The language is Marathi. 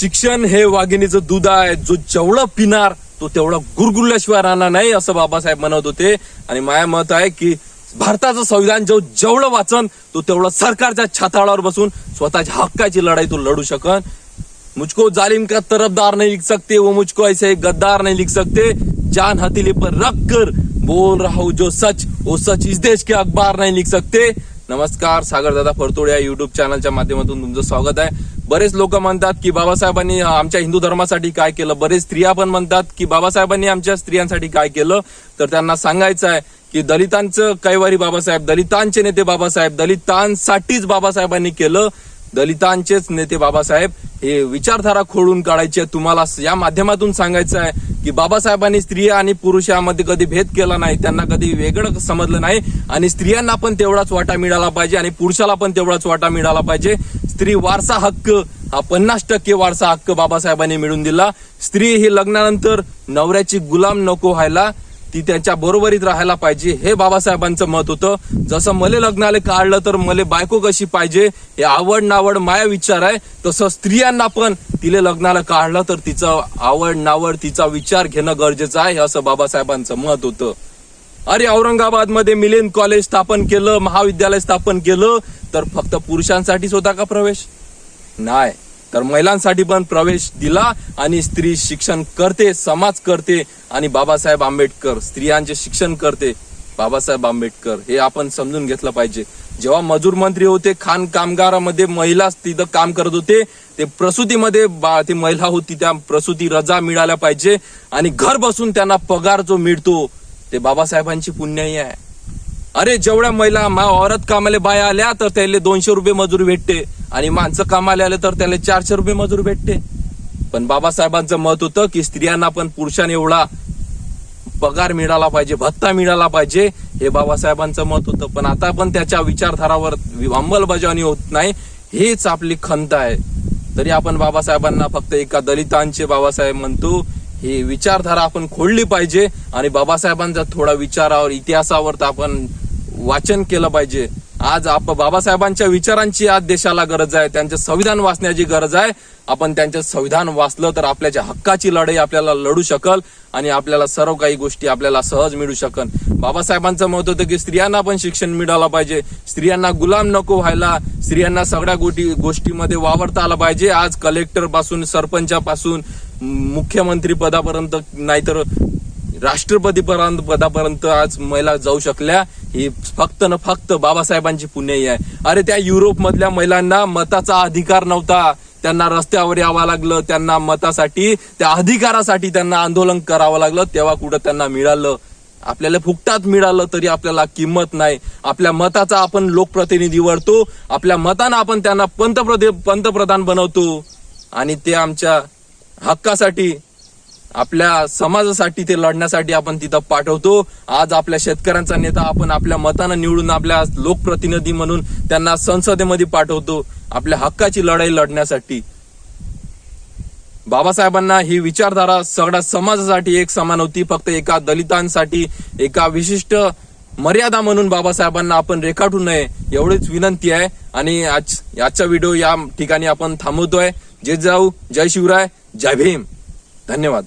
शिक्षण हे वाघिणीचं दूध आहे. जो जेवढं पिणार तो तेवढा गुरगुरल्याशिवाय राहणार नाही असं बाबासाहेब म्हणत होते. आणि माझ्या मत आहे की भारताचं संविधान जो जेवढं वाचन तो तेवढं सरकारच्या छाताळावर बसून स्वतःच्या हक्काची लढाई तो लढू शकन. मुझको जालिम का तरफदार नहीं लिख सकते वो मुझको ऐसे गद्दार नहीं लिख सकते. जान हथेली पर रख कर बोल रहा जो सच वो सच इस देश के अखबार नहीं लिख सकते. नमस्कार सागरदादा फरतोड या युट्यूब चॅनलच्या माध्यमातून तुमचं स्वागत आहे. बरेच लोक म्हणतात की बाबासाहेबांनी आमच्या हिंदू धर्मासाठी काय केलं? बरेच स्त्रिया पण म्हणतात की बाबासाहेबांनी आमच्या स्त्रियांसाठी काय केलं? तर त्यांना सांगायचं आहे की दलितांचं कैवारी बाबासाहेब दलितांचे नेते बाबासाहेब दलितांसाठीच बाबासाहेबांनी केलं. दलितांचेच नेते बाबासाहेब हे विचारधारा खोडून काढायची आहे तुम्हाला या माध्यमातून सांगायचं आहे की बाबासाहेबांनी स्त्रिया आणि पुरुषामध्ये कधी भेद केला नाही त्यांना कधी वेगळं समजलं नाही. आणि स्त्रियांना पण तेवढाच वाटा मिळाला पाहिजे आणि पुरुषाला पण तेवढाच वाटा मिळाला पाहिजे. स्त्री वारसा हक्क हा पन्नास टक्के वारसा हक्क बाबासाहेबांनी मिळून दिला. स्त्री ही लग्नानंतर नवऱ्याची गुलाम नको व्हायला ती त्यांच्या बरोबरीत राहायला पाहिजे. हे बाबासाहेबांचं मत होतं. जसं मले लग्नाला काढलं तर मले बायको कशी पाहिजे हे आवड नावड माया विचार आहे. तसं स्त्रियांना पण तिले लग्नाला काढलं तर तिचं आवड नावड तिचा विचार घेणं गरजेचं आहे असं बाबासाहेबांचं मत होतं. अरे औरंगाबादमध्ये मिलिंद कॉलेज स्थापन केलं महाविद्यालय स्थापन केलं तर फक्त पुरुषांसाठीच होता का प्रवेश? नाही. तर महिलांसाठी पण प्रवेश दिला आणि स्त्री शिक्षण करते समाज करते आणि बाबासाहेब आंबेडकर स्त्रियांचे शिक्षण करते बाबासाहेब आंबेडकर. हे आपण समजून घेतलं पाहिजे. जेव्हा मजूर मंत्री होते खाण कामगारामध्ये महिला तिथं काम करत होते ते प्रसूतीमध्ये बा- ती महिला होती त्या प्रसूती रजा मिळाल्या पाहिजे आणि घर बसून त्यांना पगार जो मिळतो ते बाबासाहेबांची पुण्यही आहे. अरे जेवढ्या महिला मा औरत कामाला बाया आल्या तर त्याला दोनशे रुपये मजूर भेटते. आणि माणसं कामाला आले तर त्याला चारशे रुपये मजूर भेटते. पण बाबासाहेबांचं मत होतं की स्त्रियांना पण पुरुषांनी एवढा पगार मिळाला पाहिजे भत्ता मिळाला पाहिजे हे बाबासाहेबांचं मत होतं. पण आता पण त्याच्या विचारधारावर अंमलबजावणी होत नाही हेच आपली खंत आहे. तरी आपण बाबासाहेबांना फक्त एका दलितांचे बाबासाहेब म्हणतो ही विचारधारा आपण खोडली पाहिजे आणि बाबासाहेबांचा थोडा विचारावर इतिहासावर तर आपण वाचन केलं पाहिजे. आज आप बाबासाहेबांच्या विचारांची आज देशाला गरज आहे त्यांचं संविधान वाचण्याची गरज आहे. आपण त्यांचं संविधान वाचलं तर आपल्याच्या हक्काची लढाई आपल्याला लढू शकल आणि आपल्याला सर्व काही गोष्टी आपल्याला सहज मिळू शकल. बाबासाहेबांचं मत होतं की स्त्रियांना पण शिक्षण मिळालं पाहिजे. स्त्रियांना गुलाम नको व्हायला स्त्रियांना सगळ्या गोष्टी गोष्टीमध्ये वावरता आलं पाहिजे. आज कलेक्टरपासून सरपंचापासून मुख्यमंत्री पदापर्यंत नाहीतर राष्ट्रपती पदापर्यंत आज महिला जाऊ शकल्या. हे फक्त न फक्त बाबासाहेबांची पुण्याई आहे. अरे त्या युरोप मधल्या महिलांना मताचा अधिकार नव्हता. त्यांना रस्त्यावर यावं लागलं. त्यांना मतासाठी त्या अधिकारासाठी त्यांना आंदोलन करावं लागलं. तेव्हा कुठं त्यांना मिळालं? आपल्याला फुकटात मिळालं तरी आपल्याला किंमत नाही. आपल्या मताचा आपण लोकप्रतिनिधी वरतो आपल्या मतानं आपण त्यांना पंतप्रधे पंतप्रधान बनवतो. आणि ते आमच्या हक्कासाठी आपल्या समाजासाठी ते लढण्यासाठी आपण तिथं पाठवतो. आज आपल्या शेतकऱ्यांचा नेता आपण आपल्या मतानं निवडून आपल्या लोकप्रतिनिधी म्हणून त्यांना संसदेमध्ये पाठवतो. आपल्या हक्काची लढाई लढण्यासाठी. बाबासाहेबांना ही विचारधारा सगळ्या समाजासाठी एक समान होती. फक्त एका दलितांसाठी एका विशिष्ट मर्यादा म्हणून बाबासाहेबांना आपण रेखाटू नये एवढीच विनंती आहे. आणि आज आजचा व्हिडिओ या ठिकाणी आपण थांबवतोय. जे जाऊ जय शिवराय जय भीम. धन्यवाद.